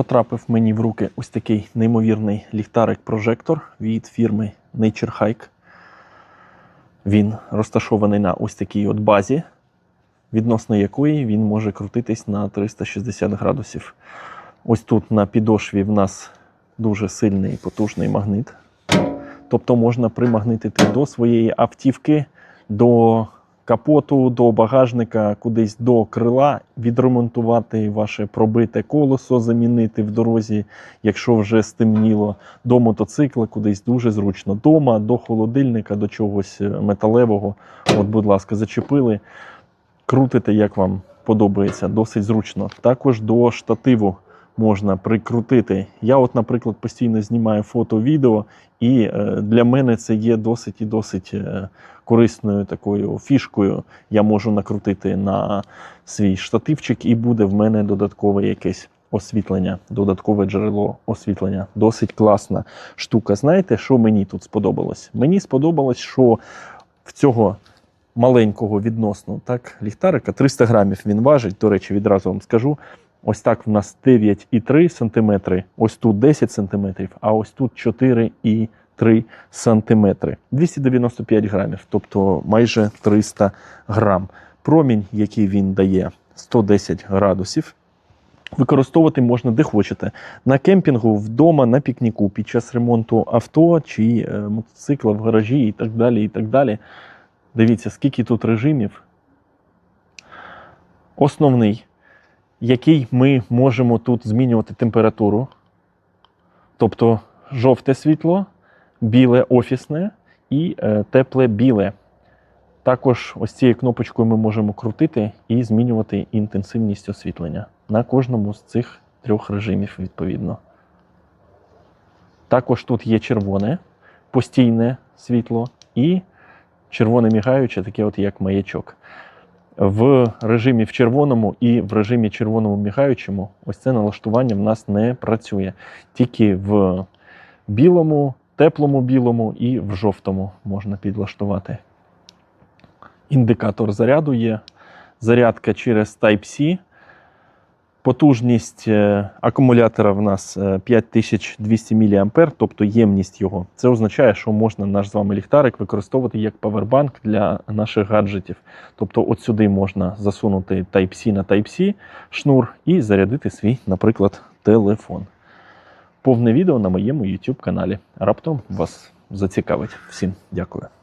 Потрапив мені в руки ось такий неймовірний ліхтарик-прожектор від фірми Nature Hike. Він розташований на ось такій от базі, відносно якої він може крутитись на 360 градусів. Ось тут на підошві в нас дуже сильний потужний магнит. Тобто можна примагнитити до своєї автівки, до капоту, до багажника, кудись до крила, відремонтувати ваше пробите колесо, замінити в дорозі, якщо вже стемніло, до мотоцикла, кудись дуже зручно. Дома, до холодильника, до чогось е, металевого. От, будь ласка, зачепили, крутите, як вам подобається, досить зручно. Також до штативу можна прикрутити. Я, от, наприклад, постійно знімаю фото, відео, і е, для мене це є досить і досить е, корисною такою фішкою. Я можу накрутити на свій штативчик, і буде в мене додаткове якесь освітлення, додаткове джерело освітлення. Досить класна штука. Знаєте, що мені тут сподобалось? Мені сподобалось, що в цього маленького відносно так, ліхтарика 300 грамів він важить. До речі, відразу вам скажу. Ось так в нас 9,3 см, ось тут 10 см, а ось тут 4,3 см. 295 грамів, тобто майже 300 грам. Промінь, який він дає, 110 градусів. Використовувати можна де хочете. На кемпінгу, вдома, на пікніку, під час ремонту авто чи е, мотоцикла в гаражі і так далі. і так далі. Дивіться, скільки тут режимів. Основний який ми можемо тут змінювати температуру. Тобто жовте світло, біле офісне і е, тепле біле. Також ось цією кнопочкою ми можемо крутити і змінювати інтенсивність освітлення на кожному з цих трьох режимів, відповідно. Також тут є червоне, постійне світло і червоне мігаюче, таке от як маячок в режимі в червоному і в режимі червоному мігаючому ось це налаштування в нас не працює. Тільки в білому, теплому білому і в жовтому можна підлаштувати. Індикатор заряду є. Зарядка через Type-C. Потужність е, акумулятора в нас е, 5200 мА, тобто ємність його. Це означає, що можна наш з вами ліхтарик використовувати як павербанк для наших гаджетів. Тобто, от сюди можна засунути Type-C на Type-C шнур і зарядити свій, наприклад, телефон. Повне відео на моєму YouTube каналі. Раптом вас зацікавить. Всім дякую.